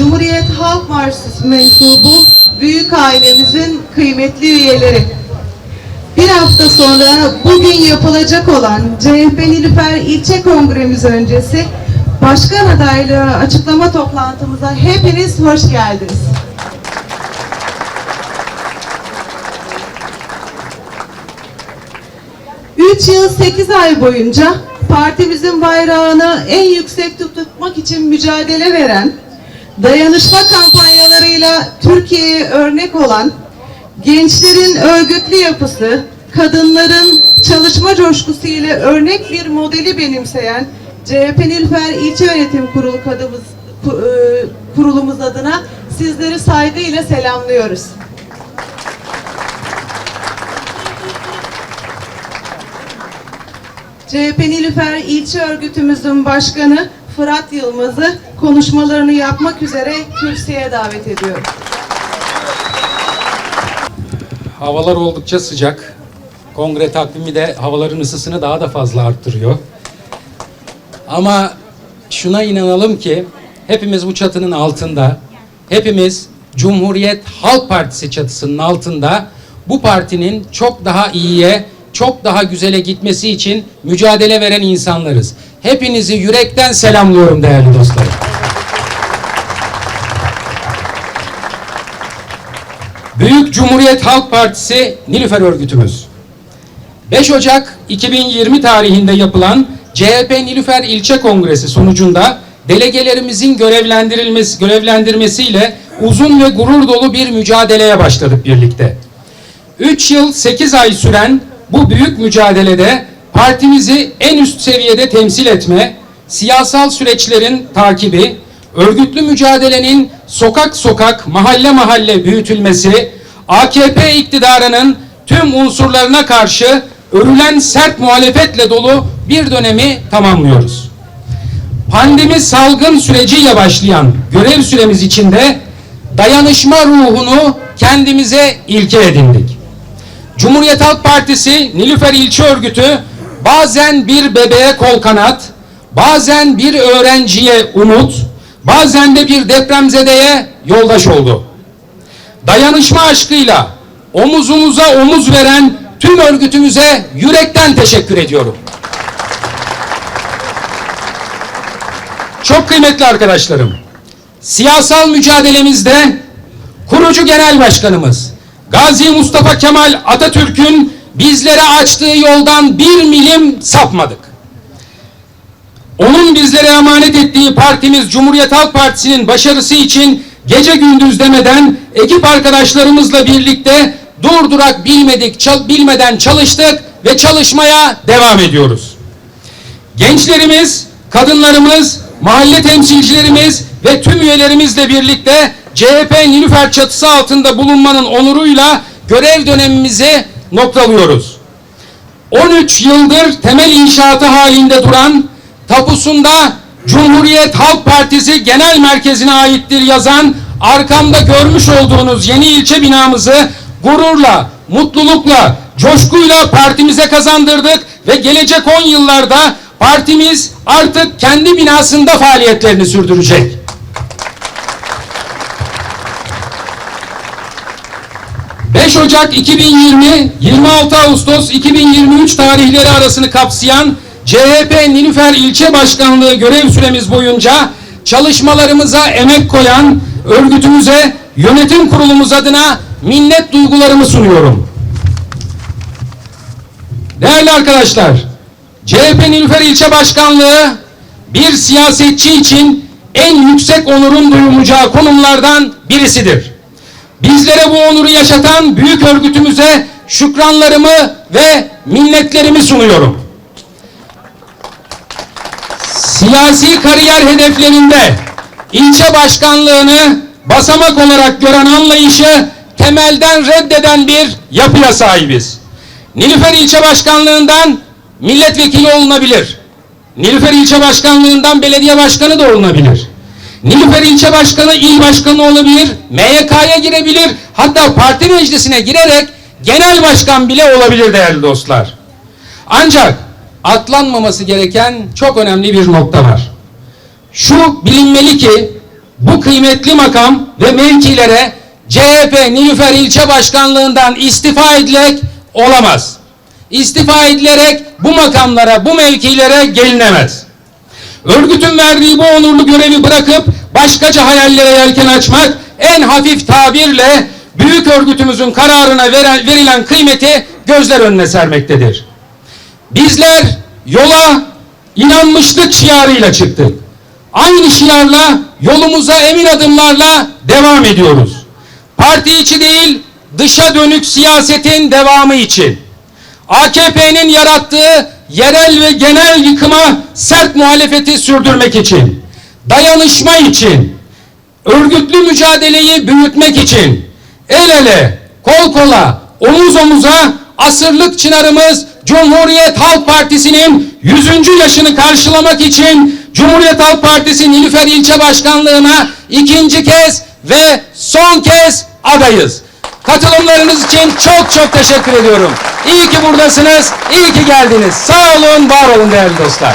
Cumhuriyet Halk Partisi mensubu büyük ailemizin kıymetli üyeleri. Bir hafta sonra bugün yapılacak olan CHP Nilüfer İlçe Kongremiz öncesi başkan adaylığı açıklama toplantımıza hepiniz hoş geldiniz. Üç yıl sekiz ay boyunca partimizin bayrağını en yüksek tutmak için mücadele veren, dayanışma kampanyalarıyla Türkiye'ye örnek olan, gençlerin örgütlü yapısı, kadınların çalışma coşkusu ile örnek bir modeli benimseyen CHP Nilüfer İlçe Yönetim Kurulu kadımız, e, kurulumuz adına sizleri saygıyla selamlıyoruz. CHP Nilüfer İlçe Örgütümüzün başkanı Fırat Yılmaz'ı konuşmalarını yapmak üzere kürsüye davet ediyorum. Havalar oldukça sıcak. Kongre takvimi de havaların ısısını daha da fazla arttırıyor. Ama şuna inanalım ki hepimiz bu çatının altında, hepimiz Cumhuriyet Halk Partisi çatısının altında bu partinin çok daha iyiye, çok daha güzele gitmesi için mücadele veren insanlarız. Hepinizi yürekten selamlıyorum değerli dostlarım. Büyük Cumhuriyet Halk Partisi Nilüfer örgütümüz. 5 Ocak 2020 tarihinde yapılan CHP Nilüfer İlçe Kongresi sonucunda delegelerimizin görevlendirilmesi görevlendirmesiyle uzun ve gurur dolu bir mücadeleye başladık birlikte. 3 yıl 8 ay süren bu büyük mücadelede partimizi en üst seviyede temsil etme, siyasal süreçlerin takibi, örgütlü mücadelenin sokak sokak, mahalle mahalle büyütülmesi, AKP iktidarının tüm unsurlarına karşı örülen sert muhalefetle dolu bir dönemi tamamlıyoruz. Pandemi salgın süreciyle başlayan görev süremiz içinde dayanışma ruhunu kendimize ilke edindik. Cumhuriyet Halk Partisi Nilüfer İlçe Örgütü bazen bir bebeğe kol kanat, bazen bir öğrenciye umut, bazen de bir depremzedeye yoldaş oldu. Dayanışma aşkıyla omuzumuza omuz veren tüm örgütümüze yürekten teşekkür ediyorum. Çok kıymetli arkadaşlarım, siyasal mücadelemizde kurucu genel başkanımız Gazi Mustafa Kemal Atatürk'ün bizlere açtığı yoldan bir milim sapmadık. Onun bizlere emanet ettiği partimiz Cumhuriyet Halk Partisi'nin başarısı için gece gündüz demeden ekip arkadaşlarımızla birlikte durdurak bilmedik, çal- bilmeden çalıştık ve çalışmaya devam ediyoruz. Gençlerimiz, kadınlarımız, mahalle temsilcilerimiz ve tüm üyelerimizle birlikte CHP Nilüfer çatısı altında bulunmanın onuruyla görev dönemimizi noktalıyoruz. 13 yıldır temel inşaatı halinde duran tapusunda Cumhuriyet Halk Partisi Genel Merkezi'ne aittir yazan arkamda görmüş olduğunuz yeni ilçe binamızı gururla, mutlulukla, coşkuyla partimize kazandırdık ve gelecek 10 yıllarda partimiz artık kendi binasında faaliyetlerini sürdürecek. ...5 Ocak 2020, 26 Ağustos 2023 tarihleri arasını kapsayan CHP Nilüfer İlçe Başkanlığı görev süremiz boyunca çalışmalarımıza emek koyan örgütümüze, yönetim kurulumuz adına minnet duygularımı sunuyorum. Değerli arkadaşlar, CHP Nilüfer İlçe Başkanlığı bir siyasetçi için en yüksek onurun duyulacağı konumlardan birisidir. Bizlere bu onuru yaşatan büyük örgütümüze şükranlarımı ve minnetlerimi sunuyorum. Siyasi kariyer hedeflerinde ilçe başkanlığını basamak olarak gören anlayışı temelden reddeden bir yapıya sahibiz. Nilüfer ilçe başkanlığından milletvekili olunabilir. Nilüfer ilçe başkanlığından belediye başkanı da olunabilir. Nilüfer ilçe başkanı il başkanı olabilir, MYK'ya girebilir, hatta parti meclisine girerek genel başkan bile olabilir değerli dostlar. Ancak atlanmaması gereken çok önemli bir nokta var. Şu bilinmeli ki bu kıymetli makam ve mevkilere CHP Nilüfer ilçe başkanlığından istifa edilerek olamaz. İstifa edilerek bu makamlara, bu mevkilere gelinemez. Örgütün verdiği bu onurlu görevi bırakıp başkaca hayallere yelken açmak en hafif tabirle büyük örgütümüzün kararına veren, verilen kıymeti gözler önüne sermektedir. Bizler yola inanmışlık şiarıyla çıktık. Aynı şiarla yolumuza emin adımlarla devam ediyoruz. Parti içi değil dışa dönük siyasetin devamı için. AKP'nin yarattığı yerel ve genel yıkıma sert muhalefeti sürdürmek için, dayanışma için, örgütlü mücadeleyi büyütmek için, el ele, kol kola, omuz omuza asırlık çınarımız Cumhuriyet Halk Partisi'nin 100. yaşını karşılamak için Cumhuriyet Halk Partisi Nilüfer İlçe Başkanlığı'na ikinci kez ve son kez adayız. Katılımlarınız için çok çok teşekkür ediyorum. İyi ki buradasınız, iyi ki geldiniz. Sağ olun, var olun değerli dostlar.